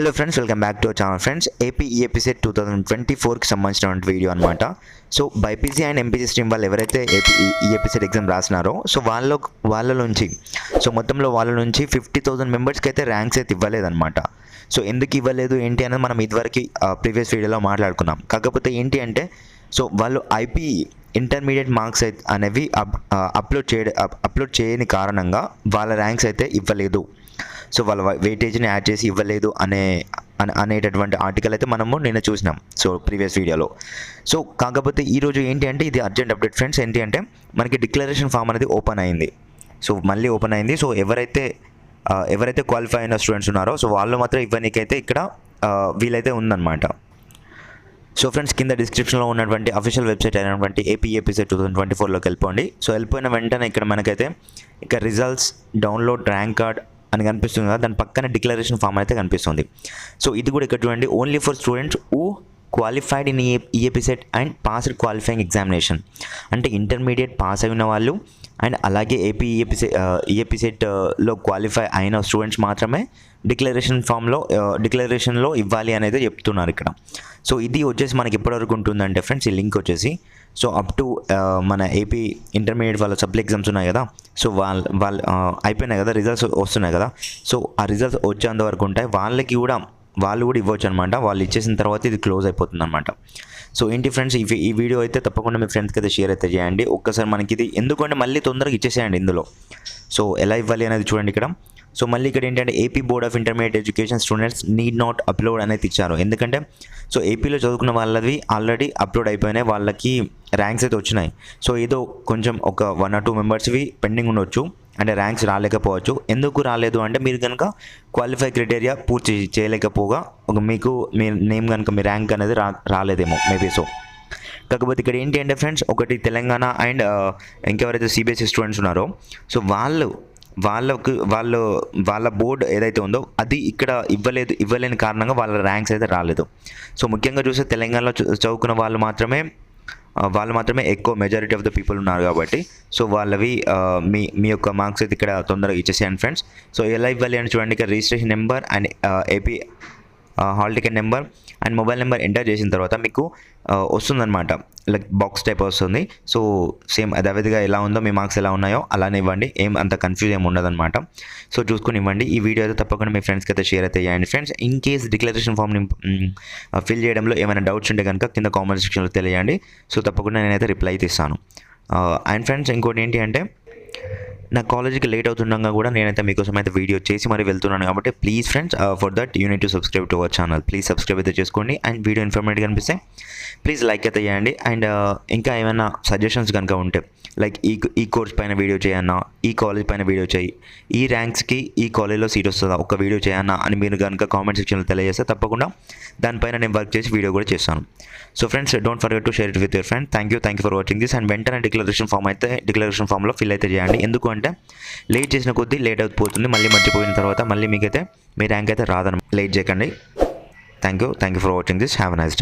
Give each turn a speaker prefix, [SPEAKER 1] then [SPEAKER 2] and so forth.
[SPEAKER 1] Hello friends welcome back to our channel friends AP EAPCET two thousand twenty ఫోర్కి సంబంధించిన video అనమాట so BiPC and MPC stream వాళ్ళు ఎవరైతే AP EAPCET exam రాసినారో so వాళ్ళ వాళ్ళ నుంచి సో మొత్తంలో వాళ్ళ నుంచి ఫిఫ్టీ థౌసండ్ మెంబర్స్కి అయితే ర్యాంక్స్ అయితే ఇవ్వలేదన్నమాట. సో ఎందుకు ఇవ్వలేదు ఏంటి అనేది మనం ఇదివరకు ప్రీవియస్ వీడియోలో మాట్లాడుకున్నాం. కాకపోతే ఏంటి అంటే సో వాళ్ళు ఐపీ ఇంటర్మీడియట్ మార్క్స్ అయితే అనేవి అప్ అప్లోడ్ చేయ అప్లోడ్ చేయని కారణంగా వాళ్ళ ర్యాంక్స్ అయితే ఇవ్వలేదు. సో వాళ్ళ వెయిటేజ్ని యాడ్ చేసి ఇవ్వలేదు అనే అనేటటువంటి ఆర్టికల్ అయితే మనము నిన్న చూసినాం. సో ప్రీవియస్ వీడియోలో. సో కాకపోతే ఈరోజు ఏంటి అంటే ఇది అర్జెంట్ అప్డేట్ ఫ్రెండ్స్. ఏంటి అంటే మనకి డిక్లరేషన్ ఫామ్ అనేది ఓపెన్ అయింది. సో మళ్ళీ ఓపెన్ అయింది. సో ఎవరైతే ఎవరైతే క్వాలిఫై అయిన స్టూడెంట్స్ ఉన్నారో సో వాళ్ళు మాత్రం ఇవ్వనీకైతే ఇక్కడ వీలైతే ఉందన్నమాట. సో ఫ్రెండ్స్ కింద డిస్క్రిప్షన్లో ఉన్నటువంటి అఫీషియల్ వెబ్సైట్ అయినటువంటి AP EAPCET two thousand twenty ఫోర్లోకి వెళ్ళిపోండి. సో వెళ్ళిపోయిన వెంటనే ఇక్కడ మనకైతే ఇక రిజల్ట్స్ డౌన్లోడ్ ర్యాంక్ కార్డ్ అని కనిపిస్తుంది కదా దాని పక్కన డిక్లరేషన్ ఫామ్ అయితే కనిపిస్తుంది. సో ఇది కూడా ఇక్కడ చూడండి only for students uh qualified in EAPCET and passed qualifying examination అంటే ఇంటర్మీడియట్ పాస్ అయిన వాళ్ళు అండ్ అలాగే ఏపీ ఈఎపిసెట్ ఈఎపిసెట్లో క్వాలిఫై అయిన స్టూడెంట్స్ మాత్రమే డిక్లరేషన్ ఫామ్లో డిక్లరేషన్లో ఇవ్వాలి అనేది చెప్తున్నారు ఇక్కడ. సో ఇది వచ్చేసి మనకి ఎప్పటివరకు ఉంటుందంటే ఫ్రెండ్స్ ఈ లింక్ వచ్చేసి సో అప్ టు మన ఏపీ ఇంటర్మీడియట్ వాళ్ళ సప్లీ ఎగ్జామ్స్ ఉన్నాయి కదా సో వాళ్ళ వాళ్ళు అయిపోయినాయి కదా రిజల్ట్స్ వస్తున్నాయి కదా సో ఆ రిజల్ట్స్ వచ్చేంత వరకు ఉంటాయి. వాళ్ళకి కూడా వాళ్ళు కూడా ఇవ్వచ్చు అనమాట వాళ్ళు ఇచ్చేసిన తర్వాత ఇది క్లోజ్ అయిపోతుంది అనమాట సో ఏంటి ఫ్రెండ్స్ ఈ ఈ వీడియో అయితే తప్పకుండా మీ ఫ్రెండ్స్కి అయితే షేర్ అయితే చేయండి. ఒక్కసారి మనకి ఇది ఎందుకంటే మళ్ళీ తొందరగా ఇచ్చేసేయండి ఇందులో. సో ఎలా ఇవ్వాలి అనేది చూడండి ఇక్కడ. సో మళ్ళీ ఇక్కడ ఏంటంటే AP board of intermediate education students need not upload అనేది ఇచ్చారు. ఎందుకంటే సో ఏపీలో చదువుకున్న వాళ్ళవి ఆల్రెడీ అప్లోడ్ అయిపోయినాయి. వాళ్ళకి ర్యాంక్స్ అయితే వచ్చినాయి. సో ఏదో కొంచెం ఒక వన్ ఆర్ టూ మెంబర్స్వి పెండింగ్ ఉండొచ్చు. అంటే ర్యాంక్స్ రాలేకపోవచ్చు. ఎందుకు రాలేదు అంటే మీరు కనుక క్వాలిఫై క్రైటీరియా పూర్తి చేయలేకపోగా ఒక మీకు మీ నేమ్ కనుక మీ ర్యాంక్ అనేది రా రాలేదేమో మేబీ సో కాకపోతే ఇక్కడ ఏంటి అంటే ఫ్రెండ్స్ ఒకటి తెలంగాణ అండ్ uh, ఇంకెవరైతే సిబిఎస్ఈ స్టూడెంట్స్ ఉన్నారో సో వాళ్ళు వాళ్ళకు వాళ్ళు వాళ్ళ బోర్డు ఏదైతే ఉందో అది ఇక్కడ ఇవ్వలేదు ఇవ్వలేని కారణంగా వాళ్ళ ర్యాంక్స్ అయితే రాలేదు. సో ముఖ్యంగా చూస్తే తెలంగాణలో చ- చదువుకున్న వాళ్ళు మాత్రమే వాళ్ళు మాత్రమే ఎక్కువ మెజారిటీ ఆఫ్ ద పీపుల్ ఉన్నారు కాబట్టి సో వాళ్ళవి మీ మీ యొక్క మార్క్స్ అయితే ఇక్కడ తొందరగా ఇచ్చేసేయండి ఫ్రెండ్స్ సో ఎలా ఇవ్వాలి అని చూడండి ఇక్కడ registration number and AP hall ticket number and mobile number enter చేసిన తర్వాత మీకు వస్తుందన్నమాట. లైక్ బాక్స్ టైప్ వస్తుంది. సో సేమ్ అదేవిధంగా ఎలా ఉందో మీ మార్క్స్ ఎలా ఉన్నాయో అలానే ఇవ్వండి. ఏం అంత కన్ఫ్యూజ్ ఏమి ఉండదన్నమాట. సో చూసుకుని ఇవ్వండి. ఈ వీడియో అయితే తప్పకుండా మీ ఫ్రెండ్స్కి అయితే షేర్ అయితే చేయండి. ఫ్రెండ్స్ ఇన్ కేస్ డిక్లరేషన్ ఫామ్ని ఫిల్ చేయడంలో ఏమైనా డౌట్స్ ఉంటే కనుక కింద కామెంట్ సెక్షన్లో తెలియండి. సో తప్పకుండా నేనైతే రిప్లై అయితే ఇస్తాను. అండ్ ఫ్రెండ్స్ ఇంకోటి ఏంటి అంటే నా కాలేజీకి లేట్ అవుతుండగా కూడా నేనైతే మీకోసం అయితే వీడియో చేసి మరి వెళ్తున్నాను కాబట్టి please friends for that you need to subscribe to our channel please subscribe అయితే చేసుకోండి అండ్ వీడియో ఇన్ఫర్మేటివ్ కనిపిస్తే ప్లీజ్ లైక్ అయితే చేయండి అండ్ uh, ఇంకా ఏమైనా సజెషన్స్ కనుక ఉంటే లైక్ ఈ ఈ కోర్స్ పైన వీడియో చేయన్నా ఈ కాలేజ్ పైన వీడియో చేయి ఈ ర్యాంక్స్కి ఈ కాలేజ్లో సీట్ వస్తుందా ఒక వీడియో చేయన్నా అని మీరు కనుక కామెంట్ సెక్షన్లో తెలియజేస్తే తప్పకుండా దానిపైన నేను వర్క్ చేసి వీడియో కూడా చేస్తాను. So friends don't forget to share it with your friend thank you thank you for watching this and వెంటనే డిక్లరేషన్ ఫామ్ అయితే డిక్లరేషన్ ఫామ్లో ఫిల్ అయితే చేయండి. ఎందుకు అంటే లేట్ చేసిన కొద్దీ లేట్ అయిపోతుంది. మళ్ళీ మర్చిపోయిన తర్వాత మళ్ళీ మీకైతే మీ ర్యాంక్ అయితే రాదన్న లేట్ చేయకండి. Thank you thank you for watching this have nice day